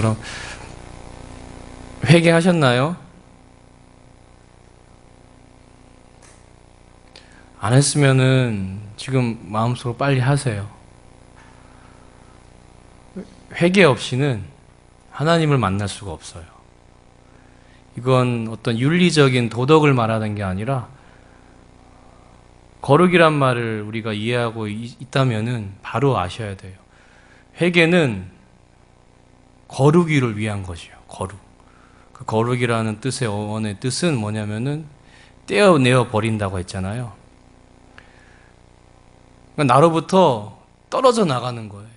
것처럼 회개하셨나요? 안 했으면은 지금 마음속으로 빨리 하세요. 회개 없이는 하나님을 만날 수가 없어요. 이건 어떤 윤리적인 도덕을 말하는 게 아니라 거룩이란 말을 우리가 이해하고 있다면은 바로 아셔야 돼요. 회개는 거룩이를 위한 것이요. 거룩. 그 거룩이라는 뜻의 어원의 뜻은 뭐냐면은 떼어내어 버린다고 했잖아요. 그러니까 나로부터 떨어져 나가는 거예요.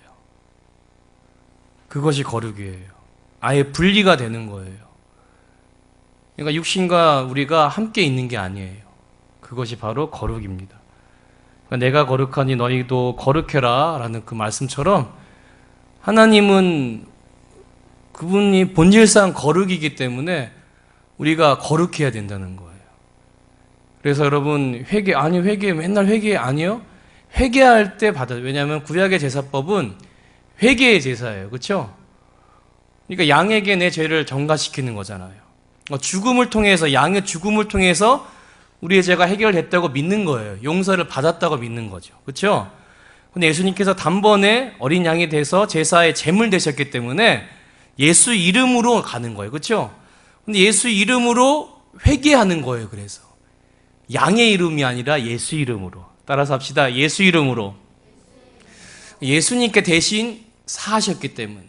그것이 거룩이에요. 아예 분리가 되는 거예요. 그러니까 육신과 우리가 함께 있는 게 아니에요. 그것이 바로 거룩입니다. 그러니까 내가 거룩하니 너희도 거룩해라 라는 그 말씀처럼 하나님은 그분이 본질상 거룩이기 때문에 우리가 거룩해야 된다는 거예요. 그래서 여러분 회개 아니 회개 맨날 회개 아니요? 회개할 때 받아. 왜냐하면 구약의 제사법은 회개의 제사예요. 그렇죠? 그러니까 양에게 내 죄를 전가시키는 거잖아요. 어, 죽음을 통해서 양의 죽음을 통해서 우리의 죄가 해결됐다고 믿는 거예요. 용서를 받았다고 믿는 거죠. 그렇죠? 근데 예수님께서 단번에 어린 양이 돼서 제사의 제물 되셨기 때문에 예수 이름으로 가는 거예요. 그렇죠? 근데 예수 이름으로 회개하는 거예요. 그래서 양의 이름이 아니라 예수 이름으로. 따라서 합시다. 예수 이름으로. 예수님께 대신 사하셨기 때문에.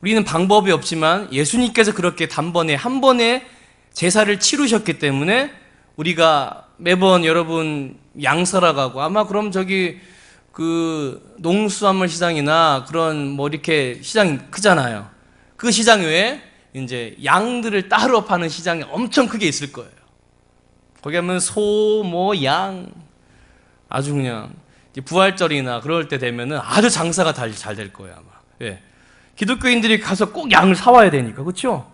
우리는 방법이 없지만 예수님께서 그렇게 단번에 한 번에 제사를 치르셨기 때문에 우리가 매번 여러분 양사라 가고 아마 그럼 저기 그 농수산물 시장이나 그런 뭐 이렇게 시장이 크잖아요. 그 시장 외에 이제 양들을 따로 파는 시장이 엄청 크게 있을 거예요. 거기 하면 소, 뭐, 양, 아주 그냥 부활절이나 그럴 때 되면은 아주 장사가 잘 될 거예요 아마. 예. 기독교인들이 가서 꼭 양을 사와야 되니까 그렇죠?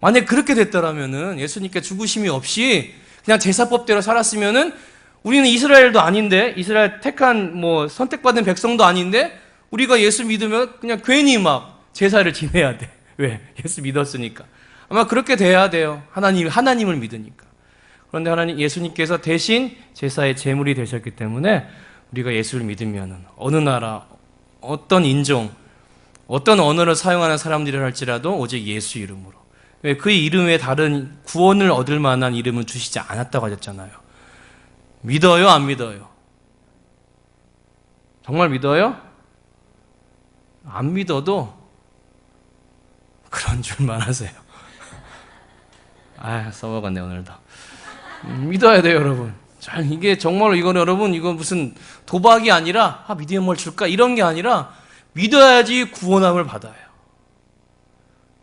만약 그렇게 됐더라면은 예수님께 죽으심이 없이 그냥 제사법대로 살았으면은 우리는 이스라엘도 아닌데 이스라엘 택한 뭐 선택받은 백성도 아닌데 우리가 예수 믿으면 그냥 괜히 막 제사를 지내야 돼. 왜? 예수 믿었으니까. 아마 그렇게 돼야 돼요. 하나님 하나님을 믿으니까. 그런데 하나님 예수님께서 대신 제사의 제물이 되셨기 때문에 우리가 예수를 믿으면 어느 나라 어떤 인종 어떤 언어를 사용하는 사람들이 할지라도 오직 예수 이름으로 왜 그 이름 에 다른 구원을 얻을 만한 이름은 주시지 않았다고 하셨잖아요. 믿어요, 안 믿어요? 정말 믿어요? 안 믿어도 그런 줄만 하세요. 아, 써먹었네, 오늘도. 믿어야 돼요, 여러분. 자, 이게 정말로 이건 여러분, 이건 무슨 도박이 아니라, 아, 믿으면 뭘 줄까? 이런 게 아니라, 믿어야지 구원함을 받아요.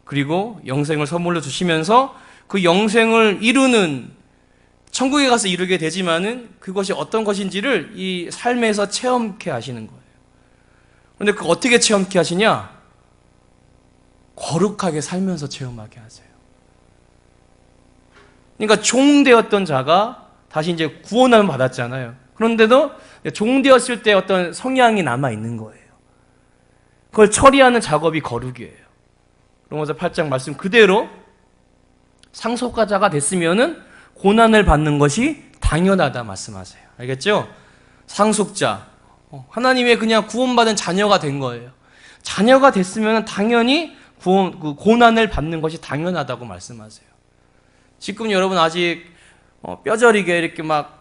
그리고 영생을 선물로 주시면서 그 영생을 이루는 천국에 가서 이루게 되지만은 그것이 어떤 것인지를 이 삶에서 체험케 하시는 거예요. 그런데 그 어떻게 체험케 하시냐? 거룩하게 살면서 체험하게 하세요. 그러니까 종 되었던 자가 다시 이제 구원함을 받았잖아요. 그런데도 종 되었을 때 어떤 성향이 남아 있는 거예요. 그걸 처리하는 작업이 거룩이에요. 로마서 8장 말씀 그대로 상속가자가 됐으면은 고난을 받는 것이 당연하다 말씀하세요. 알겠죠? 상속자. 어, 하나님의 그냥 구원받은 자녀가 된 거예요. 자녀가 됐으면 당연히 구원, 그 고난을 받는 것이 당연하다고 말씀하세요. 지금 여러분 아직 어, 뼈저리게 이렇게 막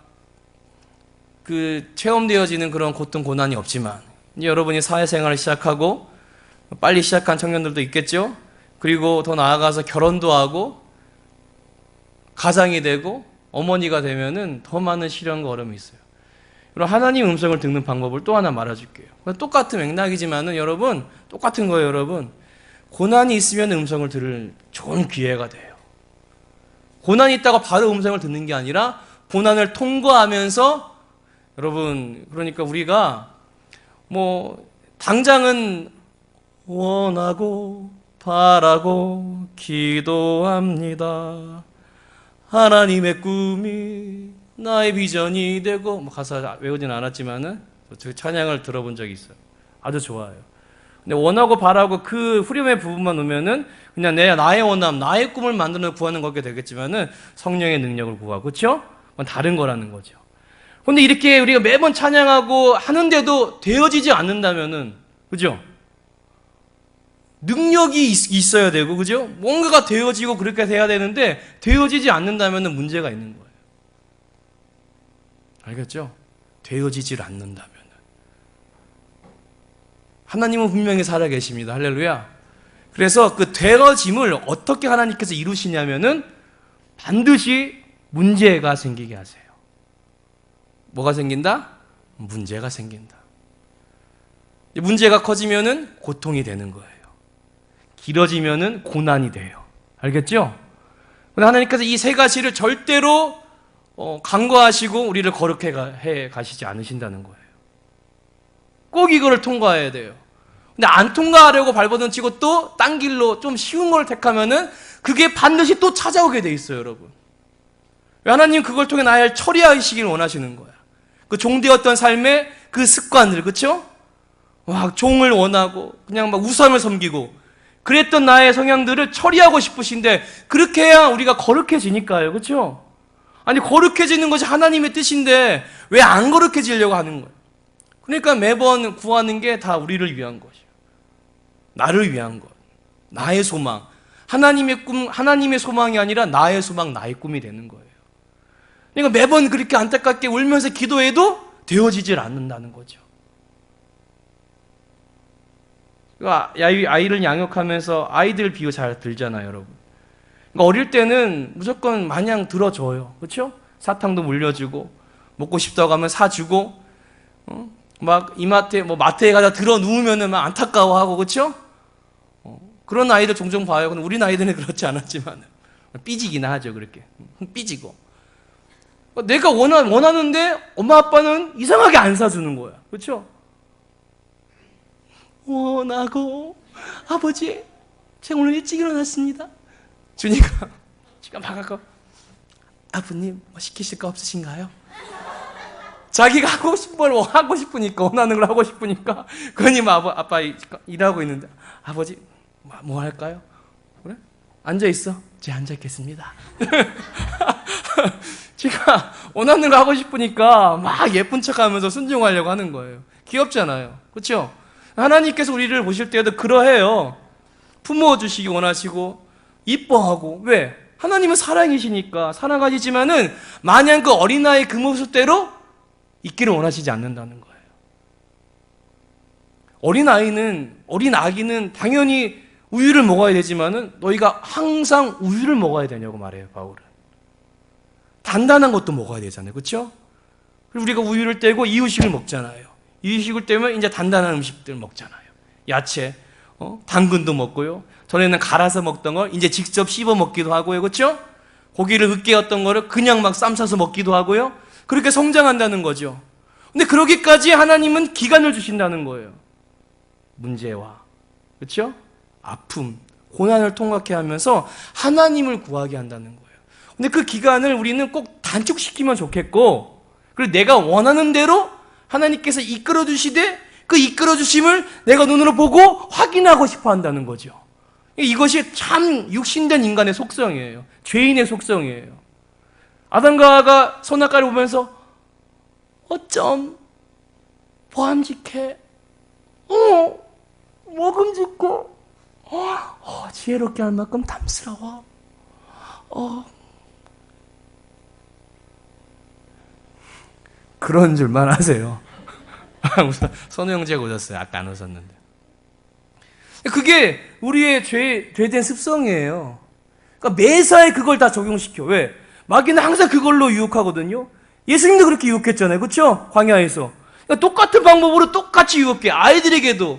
그 체험되어지는 그런 고통 고난이 없지만 여러분이 사회생활을 시작하고 빨리 시작한 청년들도 있겠죠. 그리고 더 나아가서 결혼도 하고 가장이 되고 어머니가 되면은 더 많은 시련과 어려움이 있어요. 그럼 하나님 음성을 듣는 방법을 또 하나 말해줄게요. 똑같은 맥락이지만은 여러분 똑같은 거예요, 여러분. 고난이 있으면 음성을 들을 좋은 기회가 돼요. 고난이 있다고 바로 음성을 듣는 게 아니라 고난을 통과하면서 여러분 그러니까 우리가 뭐 당장은 원하고 바라고 기도합니다. 하나님의 꿈이 나의 비전이 되고 뭐 가사 외우진 않았지만은 저 찬양을 들어본 적이 있어요. 아주 좋아요. 근데 원하고 바라고 그 후렴의 부분만 오면은 그냥 내 나의 원함, 나의 꿈을 만들어 구하는 거게 되겠지만은 성령의 능력을 구하고 그렇죠? 그건 다른 거라는 거죠. 근데 이렇게 우리가 매번 찬양하고 하는데도 되어지지 않는다면은 그죠? 능력이 있, 있어야 되고 그죠? 뭔가가 되어지고 그렇게 돼야 되는데 되어지지 않는다면은 문제가 있는 거예요. 알겠죠? 되어지질 않는다면은 하나님은 분명히 살아 계십니다. 할렐루야. 그래서 그 되어짐을 어떻게 하나님께서 이루시냐면은 반드시 문제가 생기게 하세요. 뭐가 생긴다? 문제가 생긴다. 문제가 커지면은 고통이 되는 거예요. 길어지면은 고난이 돼요. 알겠죠? 근데 하나님께서 이 세 가지를 절대로 어, 간과하시고 우리를 거룩해 가시지 않으신다는 거예요. 꼭 이거를 통과해야 돼요. 근데 안 통과하려고 발버둥 치고 또 딴 길로 좀 쉬운 걸 택하면은 그게 반드시 또 찾아오게 돼 있어요, 여러분. 하나님 그걸 통해 나를 처리하시길 원하시는 거야. 그 종되었던 삶의 그 습관들, 그쵸? 막 종을 원하고, 그냥 막 우상을 섬기고, 그랬던 나의 성향들을 처리하고 싶으신데, 그렇게 해야 우리가 거룩해지니까요, 그쵸? 아니, 거룩해지는 것이 하나님의 뜻인데, 왜 안 거룩해지려고 하는 거예요? 그러니까 매번 구하는 게 다 우리를 위한 것이에요. 나를 위한 것. 나의 소망. 하나님의 꿈, 하나님의 소망이 아니라 나의 소망, 나의 꿈이 되는 거예요. 그러니까 매번 그렇게 안타깝게 울면서 기도해도 되어지질 않는다는 거죠. 그러니까 아이를 양육하면서 아이들 비유 잘 들잖아요, 여러분. 그러니까 어릴 때는 무조건 마냥 들어줘요. 그렇죠? 사탕도 물려주고 먹고 싶다고 하면 사주고 어? 막 이마트에 뭐 마트에 가다 들어 누우면은 막 안타까워하고 그렇죠? 어, 그런 아이들 종종 봐요. 근데 우리 아이들은 그렇지 않았지만 삐지기나 하죠, 그렇게 삐지고. 내가 원하, 원하는데 엄마 아빠는 이상하게 안 사주는 거야. 그렇죠? 원하고 아버지 제가 오늘 일찍 일어났습니다. 주니까 지가 막아고 아버님 뭐 시키실 거 없으신가요? 자기가 하고 싶은 걸 하고 싶으니까 원하는 걸 하고 싶으니까 그러니 아빠, 아빠 일하고 있는데 아버지 뭐 할까요? 그래? 앉아 있어. 제 앉아 있겠습니다. 제가 원하는 거 하고 싶으니까 막 예쁜 척하면서 순종하려고 하는 거예요. 귀엽잖아요. 그렇죠? 하나님께서 우리를 보실 때도 그러해요. 품어 주시기 원하시고 이뻐하고 왜? 하나님은 사랑이시니까 사랑하시지만은 마냥 그 어린아이 그 모습대로 있기를 원하시지 않는다는 거예요. 어린 아이는 어린 아기는 당연히 우유를 먹어야 되지만은 너희가 항상 우유를 먹어야 되냐고 말해요, 바울은. 단단한 것도 먹어야 되잖아요. 그렇죠? 그리고 우리가 우유를 떼고 이유식을 먹잖아요. 이유식을 떼면 이제 단단한 음식들 먹잖아요. 야채, 어? 당근도 먹고요. 전에는 갈아서 먹던 걸 이제 직접 씹어 먹기도 하고요. 그렇죠? 고기를 으깨었던 거를 그냥 막 쌈 싸서 먹기도 하고요. 그렇게 성장한다는 거죠. 근데 그러기까지 하나님은 기간을 주신다는 거예요. 문제와 그렇죠? 아픔, 고난을 통과케 하면서 하나님을 구하게 한다는 거예요. 근데 그 기간을 우리는 꼭 단축시키면 좋겠고, 그리고 내가 원하는 대로 하나님께서 이끌어 주시되 그 이끌어 주심을 내가 눈으로 보고 확인하고 싶어 한다는 거죠. 이것이 참 육신된 인간의 속성이에요. 죄인의 속성이에요. 아담과 하가 선악과를 보면서 어쩜 보암직해, 어, 먹음직고, 어, 어, 지혜롭게 할 만큼 탐스러워, 어, 그런 줄만 아세요. 선우 형제가 웃었어요. 아까 안 웃었는데. 그게 우리의 죄, 죄된 습성이에요. 그러니까 매사에 그걸 다 적용시켜. 왜? 마귀는 항상 그걸로 유혹하거든요. 예수님도 그렇게 유혹했잖아요. 그렇죠? 광야에서. 그러니까 똑같은 방법으로 똑같이 유혹해. 아이들에게도,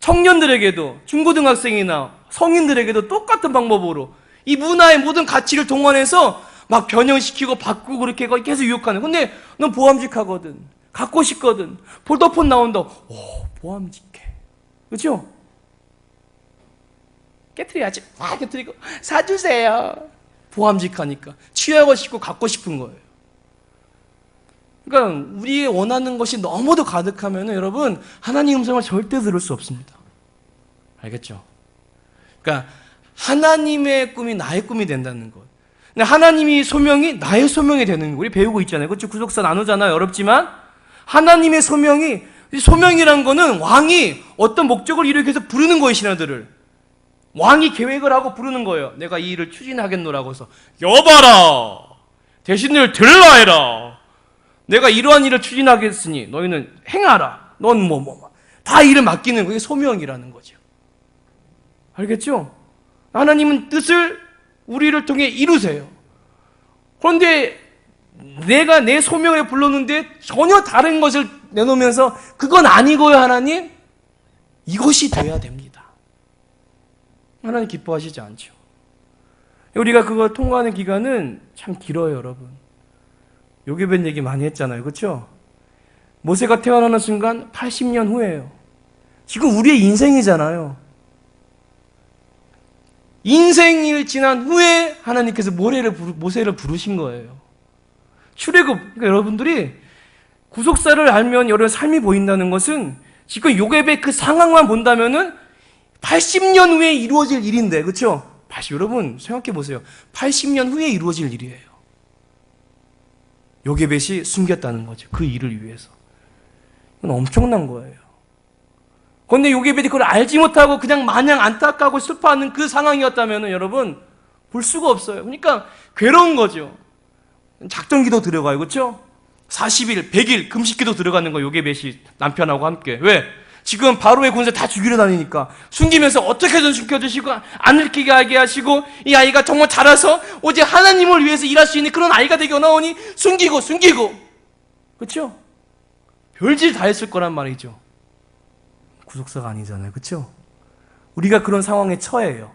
청년들에게도, 중고등학생이나 성인들에게도 똑같은 방법으로 이 문화의 모든 가치를 동원해서 막 변형시키고 바꾸고 그렇게 계속 유혹하는. 근데 넌 보암직하거든. 갖고 싶거든. 폴더폰 나온다. 오, 보암직해. 그렇죠? 깨트려야지. 막 깨트리고 사주세요. 보암직하니까 취하고 싶고 갖고 싶은 거예요. 그러니까 우리의 원하는 것이 너무도 가득하면 여러분 하나님 음성을 절대 들을 수 없습니다. 알겠죠? 그러니까 하나님의 꿈이 나의 꿈이 된다는 것. 근데 하나님이 소명이 나의 소명이 되는 거. 우리 배우고 있잖아요. 그렇죠? 구속사 나누잖아요. 어렵지만 하나님의 소명이 이 소명이란 거는 왕이 어떤 목적을 이루기 위해서 부르는 거예요, 신하들을. 왕이 계획을 하고 부르는 거예요. 내가 이 일을 추진하겠노라고 해서 여봐라. 대신을 들라 해라. 내가 이러한 일을 추진하겠으니 너희는 행하라. 넌 뭐 뭐 뭐. 다 일을 맡기는 그게 소명이라는 거죠. 알겠죠? 하나님은 뜻을 우리를 통해 이루세요. 그런데 내가 내 소명에 불렀는데 전혀 다른 것을 내놓으면서 그건 아니고요, 하나님. 이것이 돼야 됩니다. 하나님 기뻐하시지 않죠. 우리가 그걸 통과하는 기간은 참 길어요, 여러분. 요괴변 얘기 많이 했잖아요. 그렇죠? 모세가 태어나는 순간 80년 후예요. 지금 우리의 인생이잖아요. 인생이 지난 후에 하나님께서 모래를 부르, 모세를 부르신 거예요. 출애굽 그러니까 여러분들이 구속사를 알면 여러분 삶이 보인다는 것은 지금 요괴의 그 상황만 본다면은 80년 후에 이루어질 일인데 그렇죠? 80 여러분 생각해 보세요. 80년 후에 이루어질 일이에요. 요괴벳이 숨겼다는 거죠. 그 일을 위해서. 이건 엄청난 거예요. 그런데 요괴벳이 그걸 알지 못하고 그냥 마냥 안타까고 슬퍼하는 그 상황이었다면 여러분 볼 수가 없어요. 그러니까 괴로운 거죠. 작전기도 들어가요. 그렇죠? 40일, 100일 금식기도 들어가는 거 요괴벳이 남편하고 함께. 왜? 지금 바로의 군사 다 죽이려 다니니까 숨기면서 어떻게든 숨겨주시고 안 들키게 하게 하시고 이 아이가 정말 자라서 오직 하나님을 위해서 일할 수 있는 그런 아이가 되게 나오니 숨기고 숨기고 그렇죠? 별짓 다 했을 거란 말이죠. 구속사가 아니잖아요. 그렇죠? 우리가 그런 상황에 처해요.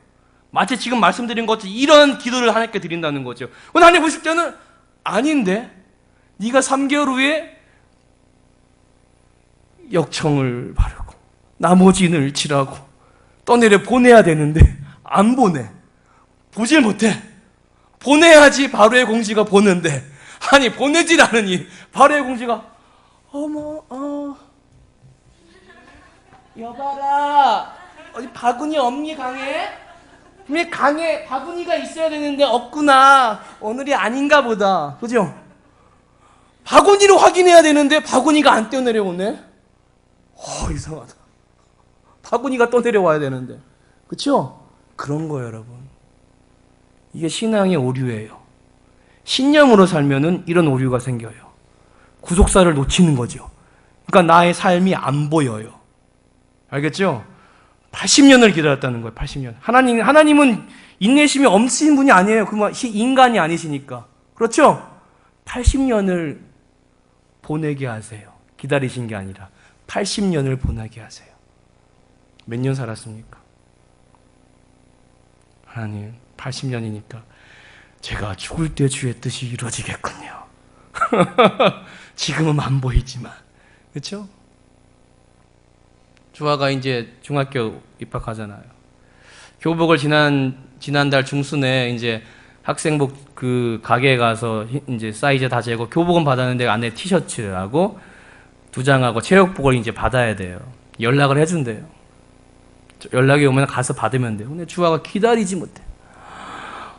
마치 지금 말씀드린 것처럼 이런 기도를 하나님께 드린다는 거죠. 하나님 보실 때는 아닌데 네가 3개월 후에 역청을 바르고 나머지는 칠하고 떠내려 보내야 되는데 안 보내. 보질 못해. 보내야지 바로의 공지가 보는데 아니 보내질 않으니 바로의 공지가 어머 어 여봐라 어디 바구니 없니 강에? 왜 강에 바구니가 있어야 되는데 없구나 오늘이 아닌가 보다 그죠? 바구니로 확인해야 되는데 바구니가 안 뛰어내려오네 어 이상하다 바구니가 떠내려와야 되는데 그쵸? 그런 거예요 여러분 이게 신앙의 오류예요 신념으로 살면은 이런 오류가 생겨요 구속사를 놓치는 거죠 그러니까 나의 삶이 안 보여요 알겠죠? 80년을 기다렸다는 거예요. 80년. 하나님 하나님은 인내심이 엄신 분이 아니에요. 그만 인간이 아니시니까. 그렇죠? 80년을 보내게 하세요. 기다리신 게 아니라 80년을 보내게 하세요. 몇 년 살았습니까? 하나님 80년이니까 제가 죽을 때 주의 뜻이 이루어지겠군요. 지금은 안 보이지만. 그렇죠? 주아가 이제 중학교 입학하잖아요. 교복을 지난 지난달 중순에 이제 학생복 그 가게에 가서 이제 사이즈 다 재고 교복은 받았는데 안에 티셔츠하고 두 장하고 체육복을 이제 받아야 돼요. 연락을 해준대요. 연락이 오면 가서 받으면 돼요. 근데 주아가 기다리지 못해.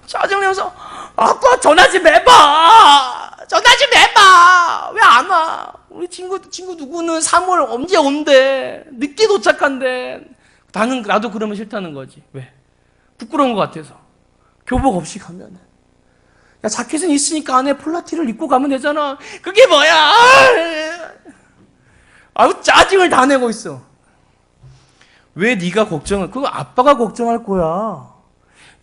짜증내면서 아빠 전화 좀 해봐. 전화 좀 해봐. 왜 안 와? 우리 친구 친구 누구는 3월 언제 온대? 늦게 도착한대. 나는 나도 그러면 싫다는 거지. 왜? 부끄러운 것 같아서. 교복 없이 가면. 야 자켓은 있으니까 안에 폴라티를 입고 가면 되잖아. 그게 뭐야? 아우 짜증을 다 내고 있어. 왜 네가 걱정을? 그거 아빠가 걱정할 거야.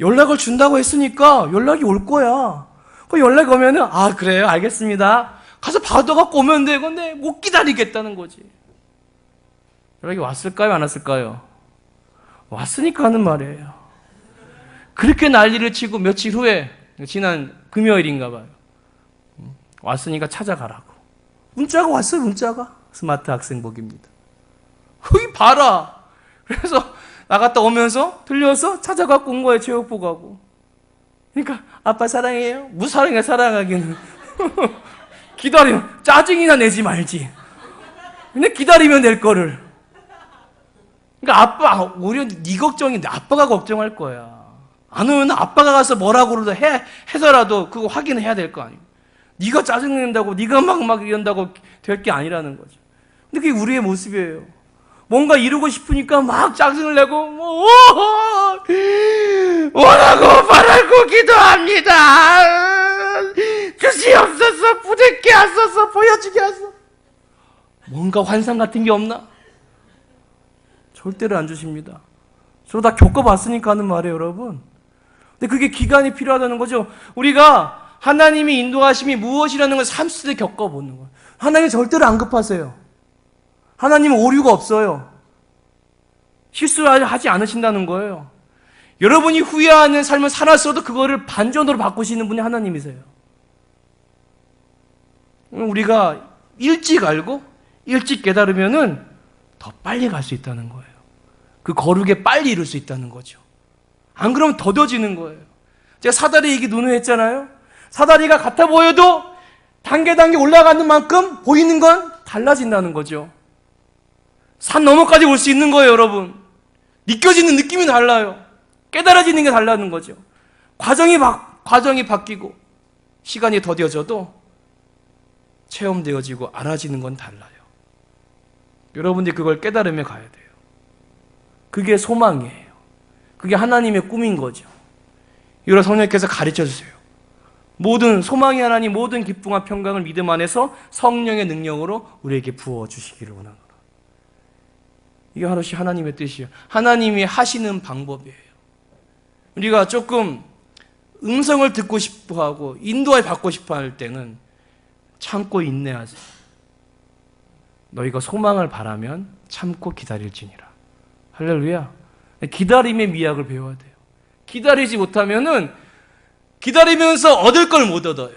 연락을 준다고 했으니까 연락이 올 거야. 그 연락 오면은 아 그래요 알겠습니다. 가서 받아갖고 오면 돼. 근데 못 기다리겠다는 거지. 연락이 왔을까요 안 왔을까요? 왔으니까 하는 말이에요. 그렇게 난리를 치고 며칠 후에 지난 금요일인가 봐요. 왔으니까 찾아가라고. 문자가 왔어요 문자가. 스마트 학생복입니다. 거기 봐라. 그래서 나갔다 오면서 들려서 찾아갖고 온 거예요 체육복 하고. 그러니까 아빠 사랑해요. 무사랑해 사랑하기는. 기다리면 짜증이나 내지 말지. 근데 기다리면 될 거를. 그러니까 아빠 오히려 네 걱정인데 아빠가 걱정할 거야. 안 오면 아빠가 가서 뭐라고 해 해서라도 그거 확인해야 될 거 아니에요. 네가 짜증낸다고 네가 막막 이런다고 될 게 아니라는 거죠. 그게 우리의 모습이에요. 뭔가 이루고 싶으니까 막 짜증을 내고 뭐 원하고 바라고 기도합니다. 주시옵소서 부대께 하소서 보여주게 하소서. 뭔가 환상 같은 게 없나? 절대로 안 주십니다. 저 다 겪어봤으니까 하는 말이에요, 여러분. 근데 그게 기간이 필요하다는 거죠. 우리가 하나님이 인도하심이 무엇이라는 걸 30대 겪어보는 거예요. 하나님 절대로 안 급하세요. 하나님은 오류가 없어요. 실수를 하지 않으신다는 거예요. 여러분이 후회하는 삶을 살았어도 그거를 반전으로 바꾸시는 분이 하나님이세요. 우리가 일찍 알고 일찍 깨달으면은 더 빨리 갈 수 있다는 거예요. 그 거룩에 빨리 이룰 수 있다는 거죠. 안 그러면 더뎌지는 거예요. 제가 사다리 얘기 논의했잖아요. 사다리가 같아 보여도 단계 단계 올라가는 만큼 보이는 건 달라진다는 거죠. 산 너머까지 올 수 있는 거예요, 여러분. 느껴지는 느낌이 달라요. 깨달아지는 게 달라는 거죠. 과정이 바, 과정이 바뀌고 시간이 더뎌져도 체험되어지고 알아지는 건 달라요. 여러분들이 그걸 깨달으며 가야 돼요. 그게 소망이에요. 그게 하나님의 꿈인 거죠. 여러 성령께서 가르쳐 주세요. 모든 소망이 하나님 모든 기쁨과 평강을 믿음 안에서 성령의 능력으로 우리에게 부어 주시기를 원하노라. 이게 하나씩 하나님의 뜻이에요. 하나님이 하시는 방법이에요. 우리가 조금 음성을 듣고 싶어 하고 인도에 받고 싶어 할 때는 참고 인내하세요. 너희가 소망을 바라면 참고 기다릴지니라. 할렐루야. 기다림의 미학을 배워야 돼요. 기다리지 못하면은 기다리면서 얻을 걸 못 얻어요.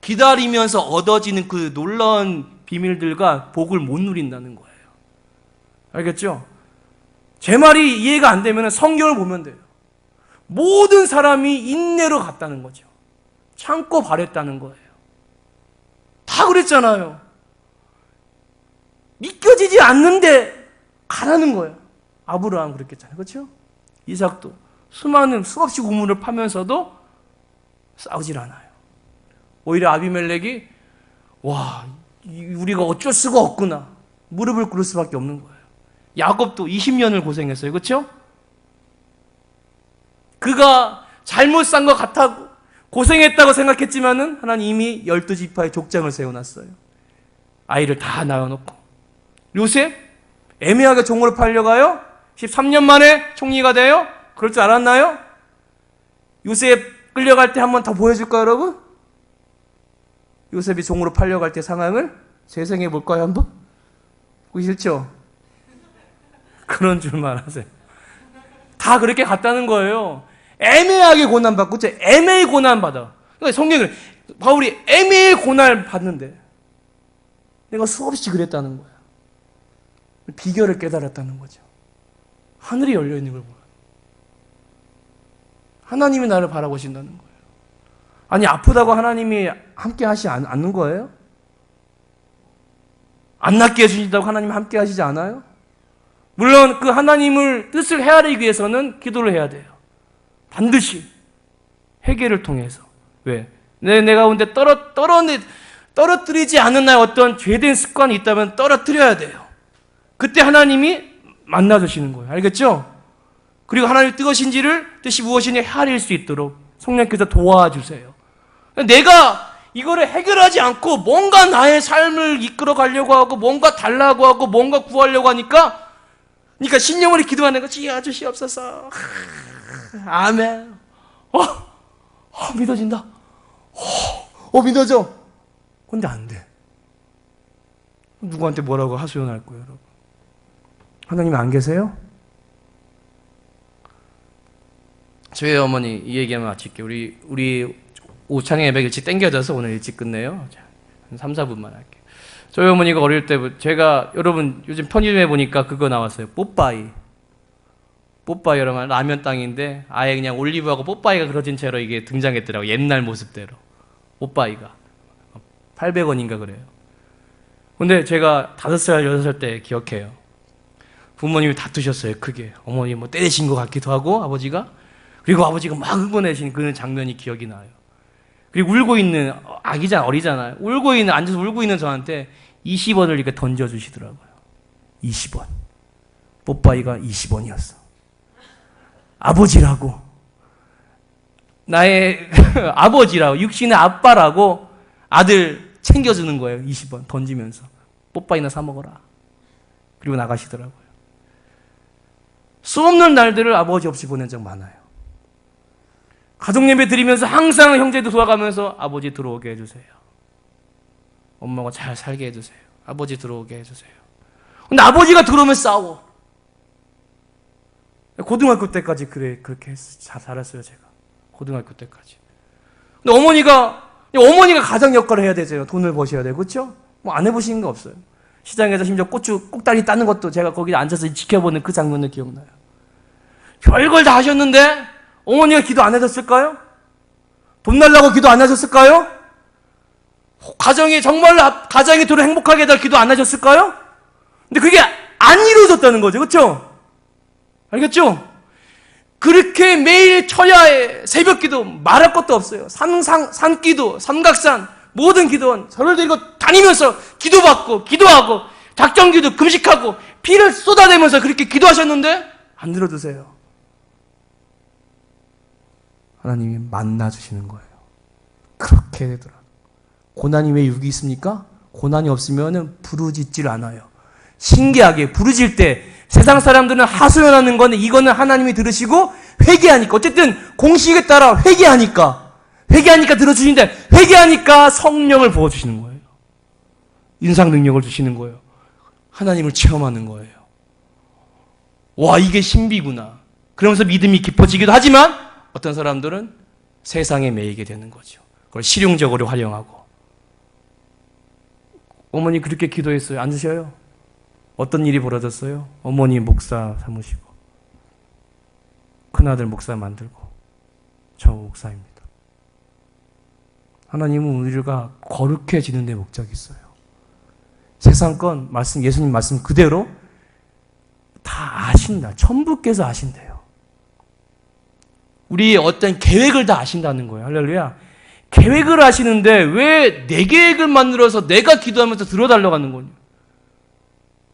기다리면서 얻어지는 그 놀라운 비밀들과 복을 못 누린다는 거예요. 알겠죠? 제 말이 이해가 안 되면 성경을 보면 돼요. 모든 사람이 인내로 갔다는 거죠. 참고 바랬다는 거예요. 다 그랬잖아요. 믿겨지지 않는데 가라는 거예요. 아브라함 그랬겠잖아요. 그렇죠? 이삭도 수많은 수없이 우물을 파면서도 싸우질 않아요. 오히려 아비멜렉이 와 우리가 어쩔 수가 없구나 무릎을 꿇을 수밖에 없는 거예요. 야곱도 20년을 고생했어요. 그렇죠? 그가 잘못 산 것 같아 고생했다고 생각했지만은 하나님 이미 열두 지파의 족장을 세워놨어요. 아이를 다 낳아놓고 요셉 애매하게 종으로 팔려가요. 13년 만에 총리가 돼요. 그럴 줄 알았나요? 요셉 끌려갈 때 한 번 더 보여줄까요, 여러분? 요셉이 종으로 팔려갈 때 상황을 재생해 볼까요, 한번? 보기 싫죠? 그런 줄만 하세요. 다 그렇게 갔다는 거예요. 애매하게 고난받고, 애매히 고난받아. 그러니까 성경을, 바울이 애매히 고난을 받는데, 내가 수없이 그랬다는 거야. 비결을 깨달았다는 거죠. 하늘이 열려있는 걸 보라. 하나님이 나를 바라보신다는 거예요. 아니, 아프다고 하나님이 함께 하시지 않는 거예요? 안 낫게 해주신다고 하나님 함께 하시지 않아요? 물론 그 하나님을 뜻을 헤아리기 위해서는 기도를 해야 돼요. 반드시 회개를 통해서. 왜? 내, 내 가운데 떨어, 떨어, 떨어뜨리지 않은 나의 어떤 죄된 습관이 있다면 떨어뜨려야 돼요. 그때 하나님이 만나주시는 거예요. 알겠죠? 그리고 하나님의 뜻이신지를 뜻이 무엇이냐 헤아릴 수 있도록 성령께서 도와주세요. 내가 이거를 해결하지 않고 뭔가 나의 삶을 이끌어 가려고 하고 뭔가 달라고 하고 뭔가 구하려고 하니까 그러니까 신령으로 기도하는 거지. 아저씨 없어서. 아멘. 어, 어 믿어진다. 어, 어 믿어져. 근데 안 돼. 누구한테 뭐라고 하소연할 거예요 여러분? 하나님 안 계세요? 저희 어머니 이 얘기하면 마칠게요. 우리 우리 오창의 예배 일찍 땡겨져서 오늘 일찍 끝내요. 한 3, 4분만 할게요 저희 어머니가 어릴 때 제가 여러분 요즘 편의점에 보니까 그거 나왔어요. 뽀빠이. 뽀빠이 여러분 라면 땅인데 아예 그냥 올리브하고 뽀빠이가 그려진 채로 이게 등장했더라고 옛날 모습대로. 뽀빠이가 800원인가 그래요. 근데 제가 5살, 6살 때 기억해요. 부모님이 다투셨어요, 크게. 어머니 뭐 때리신 것 같기도 하고, 아버지가. 그리고 아버지가 막 흥분해신 그 장면이 기억이 나요. 그리고 울고 있는, 아기자, 어리잖아요. 울고 있는, 앉아서 울고 있는 저한테 20원을 이렇게 던져 주시더라고요. 20원. 뽀빠이가 20원이었어. 아버지라고. 나의 아버지라고, 육신의 아빠라고 아들 챙겨주는 거예요. 20원 던지면서. 뽀빠이나 사 먹어라. 그리고 나가시더라고요. 수 없는 날들을 아버지 없이 보낸 적 많아요. 가족 예배 드리면서 항상 형제도 도와가면서 아버지 들어오게 해주세요. 엄마가 잘 살게 해주세요. 아버지 들어오게 해주세요. 근데 아버지가 들어오면 싸워. 고등학교 때까지 그래 그렇게 했, 잘 살았어요 제가. 고등학교 때까지. 근데 어머니가 어머니가 가장 역할을 해야 되잖아요. 돈을 버셔야 되고 그렇죠? 뭐 안 해보시는 거 없어요. 시장에서 심지어 고추 꼭다리 따는 것도 제가 거기 앉아서 지켜보는 그 장면을 기억나요. 별걸 다 하셨는데 어머니가 기도 안 해줬을까요? 돈 달라고 기도 안 하셨을까요? 가정이 정말로 앞- 가정이 도로 행복하게 해달 기도 안 하셨을까요? 근데 그게 안 이루어졌다는 거죠. 그렇죠? 알겠죠? 그렇게 매일 철야에 새벽 기도 말할 것도 없어요. 산상 산 기도, 삼각산 모든 기도원 저를 데리고 다니면서 기도받고 기도하고 작정 기도 금식하고 피를 쏟아내면서 그렇게 기도하셨는데 안 들어주세요. 하나님이 만나 주시는 거예요. 그렇게 되더라. 고난이 왜 육이 있습니까? 고난이 없으면 부르짖질 않아요. 신기하게 부르질 때 세상 사람들은 하소연하는 건데 이거는 하나님이 들으시고 회개하니까 어쨌든 공식에 따라 회개하니까 회개하니까 들어주시는데 회개하니까 성령을 부어주시는 거예요. 인상 능력을 주시는 거예요. 하나님을 체험하는 거예요. 와 이게 신비구나. 그러면서 믿음이 깊어지기도 하지만 어떤 사람들은 세상에 매이게 되는 거죠. 그걸 실용적으로 활용하고 어머니 그렇게 기도했어요. 안 드셔요? 어떤 일이 벌어졌어요? 어머니 목사 삼으시고 큰아들 목사 만들고 저 목사입니다. 하나님은 우리가 거룩해지는 데 목적이 있어요. 세상 건 말씀 예수님 말씀 그대로 다 아신다. 천부께서 아신대요. 우리 어떤 계획을 다 아신다는 거예요. 할렐루야. 계획을 하시는데 왜 내 계획을 만들어서 내가 기도하면서 들어달라고 하는 거냐?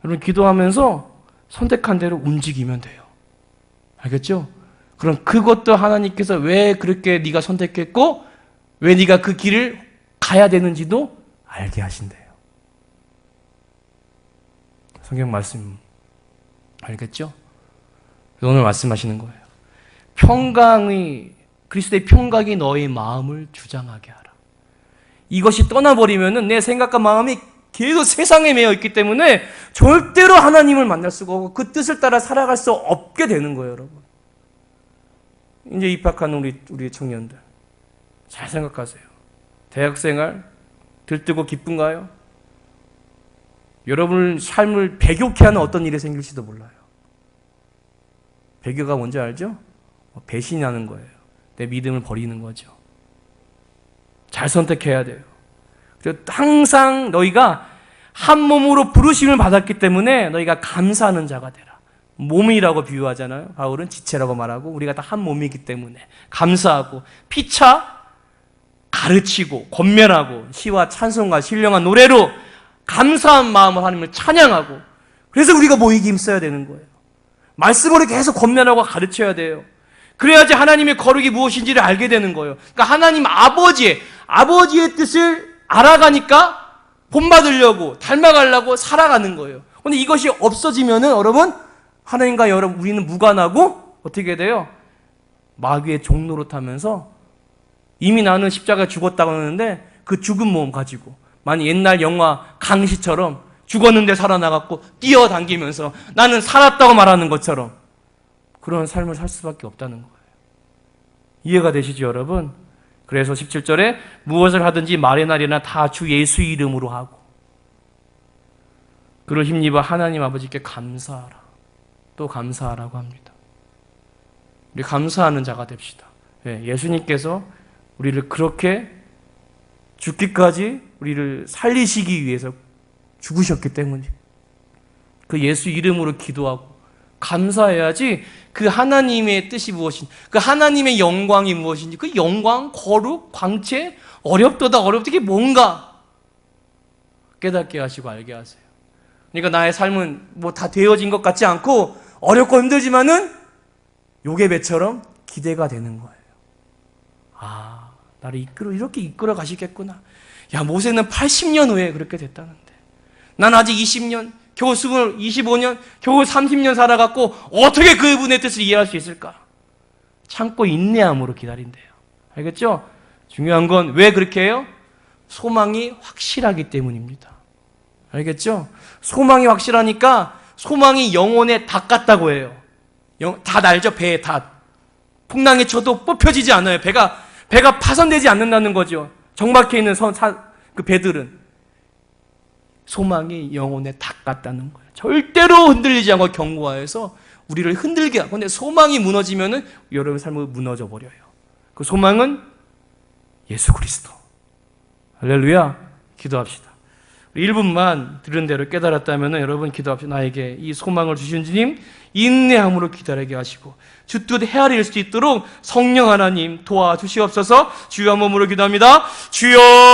여러분 기도하면서 선택한 대로 움직이면 돼요. 알겠죠? 그럼 그것도 하나님께서 왜 그렇게 네가 선택했고 왜 네가 그 길을 가야 되는지도 알게 하신대요. 성경 말씀 알겠죠? 오늘 말씀하시는 거예요. 평강이 그리스도의 평강이 너의 마음을 주장하게 하라. 이것이 떠나버리면은 내 생각과 마음이 계속 세상에 매여 있기 때문에 절대로 하나님을 만날 수가 없고 그 뜻을 따라 살아갈 수 없게 되는 거예요, 여러분. 이제 입학하는 우리 우리 청년들 잘 생각하세요. 대학생활 들뜨고 기쁜가요? 여러분 삶을 배교케 하는 어떤 일이 생길지도 몰라요. 배교가 뭔지 알죠? 배신하는 거예요. 내 믿음을 버리는 거죠. 잘 선택해야 돼요. 그래서 항상 너희가 한 몸으로 부르심을 받았기 때문에 너희가 감사하는 자가 되라. 몸이라고 비유하잖아요. 바울은 지체라고 말하고 우리가 다 한 몸이기 때문에 감사하고 피차 가르치고 권면하고 시와 찬송과 신령한 노래로 감사한 마음으로 하나님을 찬양하고 그래서 우리가 모이기 힘써야 되는 거예요. 말씀으로 계속 권면하고 가르쳐야 돼요. 그래야지 하나님의 거룩이 무엇인지를 알게 되는 거예요. 그러니까 하나님 아버지의 아버지의 뜻을 알아가니까 본받으려고 닮아가려고 살아가는 거예요. 근데 이것이 없어지면은 여러분 하나님과 여러분 우리는 무관하고 어떻게 돼요? 마귀의 종로로 타면서 이미 나는 십자가에 죽었다고 하는데 그 죽은 몸 가지고 만약 옛날 영화 강시처럼 죽었는데 살아나갔고 뛰어당기면서 나는 살았다고 말하는 것처럼 그런 삶을 살 수밖에 없다는 거예요. 이해가 되시죠, 여러분? 그래서 17절에 무엇을 하든지 말의 날이나 다 주 예수 이름으로 하고 그를 힘입어 하나님 아버지께 감사하라. 또 감사하라고 합니다. 우리 감사하는 자가 됩시다. 예, 예수님께서 우리를 그렇게 죽기까지 우리를 살리시기 위해서 죽으셨기 때문에 그 예수 이름으로 기도하고 감사해야지 그 하나님의 뜻이 무엇인지, 그 하나님의 영광이 무엇인지, 그 영광, 거룩, 광채, 어렵도다 어렵다 이게 뭔가 깨닫게 하시고 알게 하세요. 그러니까 나의 삶은 뭐 다 되어진 것 같지 않고 어렵고 힘들지만은 요게 배처럼 기대가 되는 거예요. 아, 나를 이끌어 이렇게 이끌어 가시겠구나. 야, 모세는 80년 후에 그렇게 됐다는데. 난 아직 20년, 겨우 20, 25년, 겨우 30년 살아갖고 어떻게 그분의 뜻을 이해할 수 있을까? 참고 인내함으로 기다린대요. 알겠죠? 중요한 건 왜 그렇게 해요? 소망이 확실하기 때문입니다. 알겠죠? 소망이 확실하니까 소망이 영혼의 닭 같다고 해요. 영, 닭 알죠? 배의 닭. 풍랑에 쳐도 뽑혀지지 않아요. 배가, 배가 파손되지 않는다는 거죠. 정박해 있는 선, 사, 그 배들은. 소망이 영혼의 닭 같다는 거예요. 절대로 흔들리지 않고 견고하여서 우리를 흔들게 하고. 근데 소망이 무너지면은 여러분 삶이 무너져 버려요. 그 소망은 예수 그리스도. 할렐루야. 기도합시다. 1분만 들은 대로 깨달았다면 여러분 기도합시다. 나에게 이 소망을 주신 주님 인내함으로 기다리게 하시고 주뜻 헤아릴 수 있도록 성령 하나님 도와주시옵소서 주여 몸으로 기도합니다. 주여